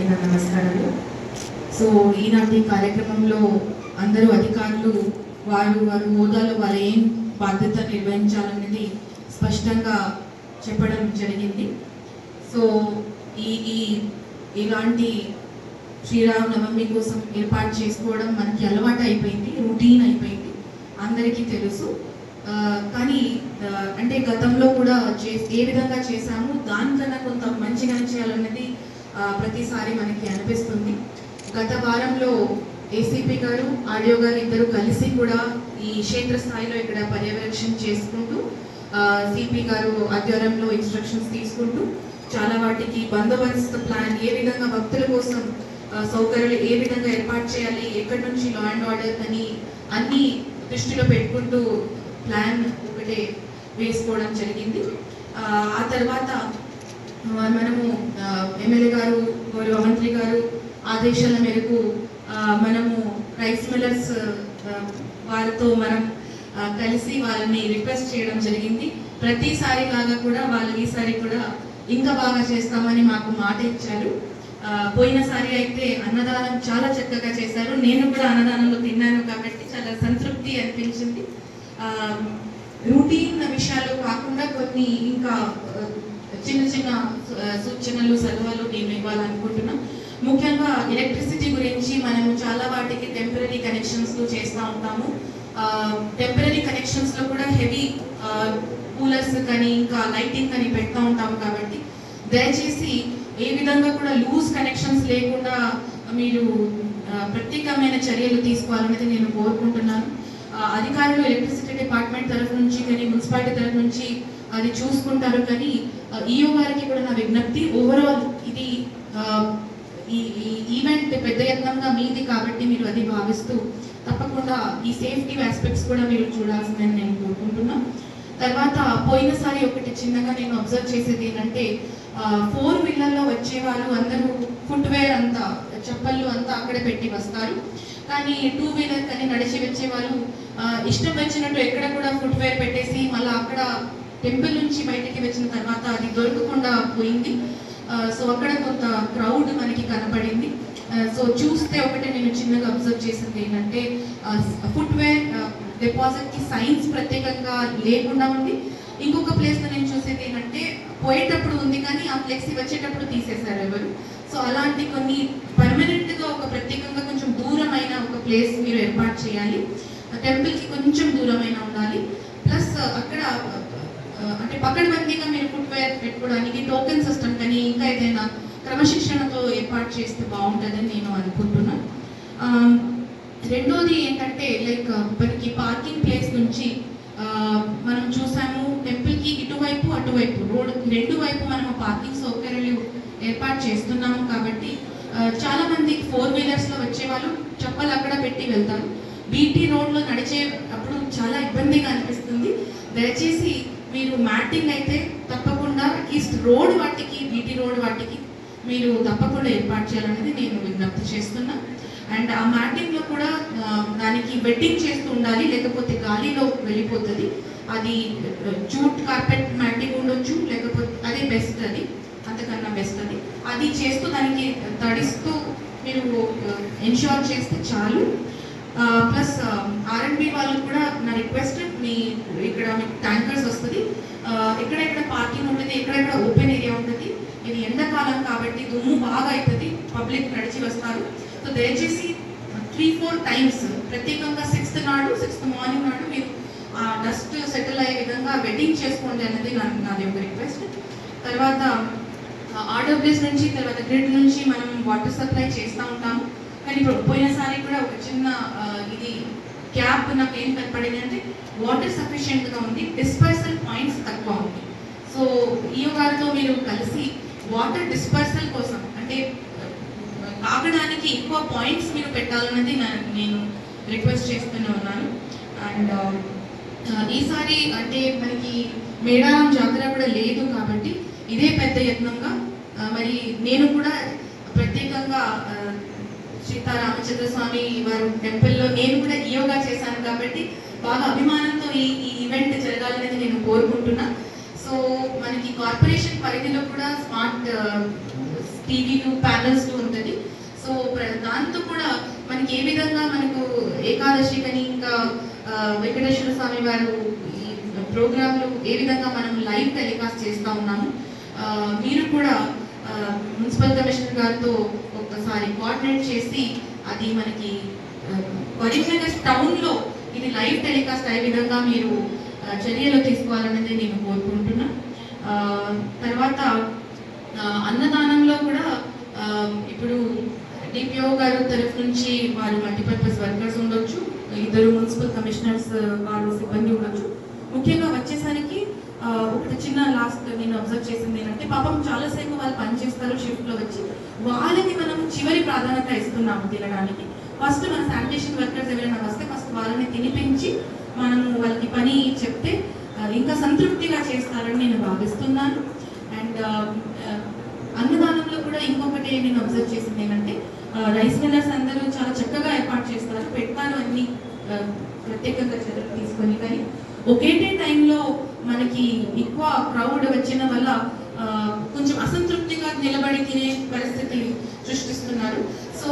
నమస్కారాలు సో ఈనాటి కార్యక్రమంలో అందరూ అధికారులు వారు వారు హోదాలో వారు ఏం బాధ్యత నిర్వహించాలనేది స్పష్టంగా చెప్పడం జరిగింది. సో ఈ ఈ ఇలాంటి శ్రీరామనవమి కోసం ఏర్పాటు చేసుకోవడం మనకి అలవాటు అయిపోయింది రొటీన్ అయిపోయింది అందరికీ తెలుసు. కానీ అంటే గతంలో కూడా చే ఏ విధంగా చేశాము దానికన్నా కొంత మంచిగా చేయాలన్నది ప్రతిసారి మనకి అనిపిస్తుంది. గత వారంలో ఏసీపీ గారు ఆడియో గారు ఇద్దరు కలిసి కూడా ఈ క్షేత్రస్థాయిలో ఇక్కడ పర్యవేక్షణ చేసుకుంటూ సిపి గారు ఆధ్వర్యంలో ఇన్స్ట్రక్షన్స్ తీసుకుంటూ చాలా వాటికి బందోబస్తు ప్లాన్ ఏ విధంగా భక్తుల కోసం సౌకర్యాలు ఏ విధంగా ఏర్పాటు చేయాలి ఎక్కడి నుంచి లా అండ్ ఆర్డర్ అని అన్ని దృష్టిలో పెట్టుకుంటూ ప్లాన్ ఒకటే వేసుకోవడం జరిగింది. ఆ, తర్వాత మనము ఎమ్మెల్యే గారు గౌరవ మంత్రి గారు ఆదేశాల మేరకు మనము రైస్ మిల్లర్స్ వారితో మనం కలిసి వాళ్ళని రిక్వెస్ట్ చేయడం జరిగింది. ప్రతిసారి లాగా కూడా వాళ్ళు ఈసారి కూడా ఇంకా బాగా చేస్తామని మాకు మాట ఇచ్చారు. పోయినసారి అయితే అన్నదానం చాలా చక్కగా చేశారు. నేను కూడా అన్నదానంలో తిన్నాను కాబట్టి చాలా సంతృప్తి అనిపించింది. రూటీన్ విషయాలు కాకుండా కొన్ని ఇంకా చిన్న చిన్న సూచనలు సలహాలు నేను ఇవ్వాలనుకుంటున్నాం. ముఖ్యంగా ఎలక్ట్రిసిటీ గురించి మనము చాలా వాటికి టెంపరీ కనెక్షన్స్ చేస్తూ ఉంటాము. టెంపరీ కనెక్షన్స్లో కూడా హెవీ కూలర్స్ కానీ ఇంకా లైటింగ్ కానీ పెడతా ఉంటాము కాబట్టి దయచేసి ఏ విధంగా కూడా లూజ్ కనెక్షన్స్ లేకుండా మీరు ప్రత్యేకమైన చర్యలు తీసుకోవాలనేది నేను కోరుకుంటున్నాను. అధికారులు ఎలక్ట్రిసిటీ డిపార్ట్మెంట్ తరఫు నుంచి కానీ మున్సిపాలిటీ తరఫు నుంచి అది చూసుకుంటారు కానీ ఈయో గారికి కూడా నా విజ్ఞప్తి ఓవరాల్ ఇది ఈ ఈవెంట్ పెద్ద యత్నంగా మీది కాబట్టి మీరు అది భావిస్తూ తప్పకుండా ఈ సేఫ్టీ ఆస్పెక్ట్స్ కూడా మీరు చూడాల్సిందని నేను కోరుకుంటున్నా. తర్వాత పోయినసారి ఒకటి చిన్నగా నేను అబ్జర్వ్ చేసేది ఏంటంటే ఫోర్ వీలర్లో వచ్చే వాళ్ళు అందరూ ఫుట్వేర్ అంతా చెప్పళ్ళు అంతా అక్కడే పెట్టి వస్తారు. కానీ టూ వీలర్ కానీ నడిచి వచ్చే వాళ్ళు ఇష్టం వచ్చినట్టు ఎక్కడ కూడా ఫుట్వేర్ పెట్టేసి మళ్ళీ అక్కడ టెంపుల్ నుంచి బయటికి వచ్చిన తర్వాత అది దొరకకుండా పోయింది. సో అక్కడ కొంత క్రౌడ్ మనకి కనపడింది. సో చూస్తే ఒకటి నేను చిన్నగా అబ్జర్వ్ చేసింది ఏంటంటే ఫుట్వేర్ డిపాజిట్కి సైన్స్ ప్రత్యేకంగా లేకుండా ఉంది. ఇంకొక ప్లేస్లో నేను చూసేది ఏంటంటే పోయేటప్పుడు ఉంది కానీ ఆ ఫ్లెక్సీ వచ్చేటప్పుడు తీసేశారు ఎవరు. సో అలాంటి కొన్ని పర్మనెంట్గా ఒక ప్రత్యేకంగా కొంచెం దూరమైన ఒక ప్లేస్ మీరు ఏర్పాటు చేయాలి. టెంపుల్కి కొంచెం దూరమైన ఉండాలి. ప్లస్ అక్కడ అంటే అంటే పకడ్బందీగా మీరు ఫుట్వేర్ పెట్టుకోవడానికి టోకెన్ సిస్టమ్ కానీ ఇంకా ఏదైనా క్రమశిక్షణతో ఏర్పాటు చేస్తే బాగుంటుందని నేను అనుకుంటున్నాను రెండోది ఏంటంటే లైక్ మనకి పార్కింగ్ ప్లేస్ నుంచి మనం చూసాము టెంపుల్కి ఇటువైపు అటువైపు రోడ్ రెండు వైపు మనం పార్కింగ్ సౌకర్యాలు ఏర్పాటు చేస్తున్నాము కాబట్టి ఆ, చాలా మంది ఫోర్ వీలర్స్లో వచ్చే వాళ్ళు చెప్పలు అక్కడ పెట్టి వెళ్తారు. బీటీ రోడ్లో నడిచే అప్పుడు చాలా ఇబ్బందిగా అనిపిస్తుంది. దయచేసి మీరు మ్యాటింగ్ అయితే తప్పకుండా అట్లీస్ట్ రోడ్ వాటికి బీటీ రోడ్ వాటికి మీరు తప్పకుండా ఏర్పాటు చేయాలనేది నేను విజ్ఞప్తి చేస్తున్నా. అండ్ ఆ మ్యాటింగ్లో కూడా దానికి వెట్టింగ్ చేస్తూ ఉండాలి లేకపోతే గాలిలో వెళ్ళిపోతుంది. అది జూట్ కార్పెట్ మ్యాటింగ్ ఉండొచ్చు లేకపోతే అదే బెస్ట్ అది అంతకన్నా బెస్ట్ అది. అది చేస్తూ దానికి తడిస్తూ మీరు ఎన్షూర్ చేస్తే చాలు. ప్లస్ ఆర్ఎండ్బి వాళ్ళకి కూడా నా రిక్వెస్ట్ మీ ఇక్కడ మీకు ట్యాంకర్స్ వస్తుంది. ఎక్కడెక్కడ పార్కింగ్ ఉంటుంది ఎక్కడెక్కడ ఓపెన్ ఏరియా ఉంటుంది ఇది ఎండాకాలం కాబట్టి దుమ్ము బాగా అవుతుంది పబ్లిక్ నడిచి వస్తారు. సో దయచేసి త్రీ ఫోర్ టైమ్స్ ప్రత్యేకంగా సిక్స్త్ నాడు సిక్స్త్ మార్నింగ్ నాడు మీరు డస్ట్ సెటిల్ అయ్యే విధంగా వెడ్డింగ్ చేసుకోండి అన్నది నా నాది ఒక రిక్వెస్ట్ తర్వాత ఆర్డబ్ల్యూఎస్ నుంచి తర్వాత గ్రిడ్ నుంచి మనం వాటర్ సప్లై చేస్తూ ఉంటాము. కానీ ఇప్పుడు పోయినసారి కూడా ఒక చిన్న ఇది క్యాప్ నాకు ఏం కనపడింది అంటే వాటర్ సఫిషియెంట్గా ఉంది డిస్పర్సల్ పాయింట్స్ తక్కువ ఉంది. సో ఈయో గారితో మీరు కలిసి వాటర్ డిస్పర్సల్ కోసం అంటే ఆ, తాగడానికి ఎక్కువ పాయింట్స్ మీరు పెట్టాలన్నది నా- నేను రిక్వెస్ట్ చేస్తూనే ఉన్నాను. అండ్ ఈసారి అంటే మనకి మేడారం జాతర కూడా లేదు కాబట్టి ఇదే పెద్ద యత్నంగా మరి నేను కూడా ప్రత్యేకంగా సీతారామచంద్ర స్వామి వారు టెంపుల్లో నేను కూడా యోగా చేశాను కాబట్టి బాగా అభిమానంతో ఈ ఈ ఈవెంట్ జరగాలనేది నేను కోరుకుంటున్నా. సో మనకి కార్పొరేషన్ పరిధిలో కూడా స్మార్ట్ టీవీలు ప్యానల్స్ సో దాంతో కూడా మనకి ఏ విధంగా మనకు ఏకాదశి కని ఇంకా వెంకటేశ్వర స్వామి వారు ఈ ప్రోగ్రాంలు ఏ విధంగా మనం లైవ్ టెలికాస్ట్ చేస్తూ ఉన్నాము. మీరు కూడా మున్సిపల్ కమిషనర్ గారితో ఒకసారి కోఆర్డినేట్ చేసి అది మనకి కరీంనగర్ టౌన్లో ఇది లైవ్ టెలికాస్ట్ అయ్యే విధంగా మీరు చర్యలు తీసుకోవాలనేది నేను కోరుకుంటున్నా. తర్వాత అన్నదానంలో కూడా ఇప్పుడు డిపిఓ గారు తరఫు నుంచి వారు మల్టీపర్పస్ వర్కర్స్ ఉండొచ్చు ఇద్దరు మున్సిపల్ కమిషనర్స్ వారు సిబ్బంది ఉండొచ్చు. ముఖ్యంగా ఒకటి చిన్న లాస్ట్ నేను అబ్జర్వ్ చేసింది ఏంటంటే పాపం చాలాసేపు వాళ్ళు పనిచేస్తారు షిఫ్ట్లో వచ్చి. వాళ్ళకి మనం చివరి ప్రాధాన్యత ఇస్తున్నాము తినడానికి. ఫస్ట్ మన శానిటేషన్ వర్కర్స్ ఎవరైనా వస్తే ఫస్ట్ వాళ్ళని తినిపించి మనము వాళ్ళకి పని చెప్తే ఇంకా సంతృప్తిగా చేస్తారని నేను భావిస్తున్నాను. అండ్ అన్నదానంలో కూడా ఇంకొకటి నేను అబ్జర్వ్ చేసింది ఏంటంటే రైస్ మిల్లర్స్ అందరూ చాలా చక్కగా ఏర్పాటు చేస్తారు. పెడతారు అన్ని ప్రత్యేకంగా చర్యలు తీసుకొని కానీ. ఒకేటే టైంలో మనకి ఎక్కువ క్రౌడ్ వచ్చిన వల్ల కొంచెం అసంతృప్తిగా నిలబడి తినే పరిస్థితిని సృష్టిస్తున్నారు. సో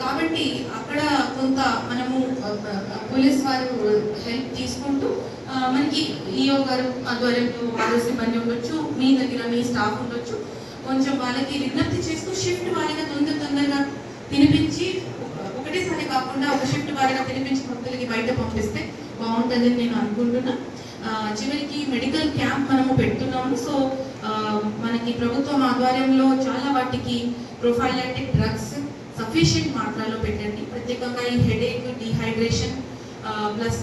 కాబట్టి అక్కడ కొంత మనము పోలీస్ వారు హెల్ప్ తీసుకుంటూ మనకి ఈఓ గారు ఆధ్వర్యంలో వారు సిబ్బంది ఉండొచ్చు మీ దగ్గర మీ స్టాఫ్ ఉండొచ్చు. కొంచెం వాళ్ళకి విజ్ఞప్తి చేస్తూ షిఫ్ట్ వారిగా తొందర తొందరగా తినిపించి ఒకటేసారి కాకుండా ఒక షిఫ్ట్ వారిగా తినిపించి భక్తులకి బయట పంపిస్తే బాగుంటుందని నేను అనుకుంటున్నా. చివరికి మెడికల్ క్యాంప్ మనము పెడుతున్నాము. సో మనకి ప్రభుత్వం ఆధ్వర్యంలో చాలా వాటికి ప్రొఫైలాటిక్ డ్రగ్స్ సఫిషియంట్ మాత్రలో పెట్టండి. ప్రత్యేకంగా ఈ హెడేక్ డిహైడ్రేషన్ ప్లస్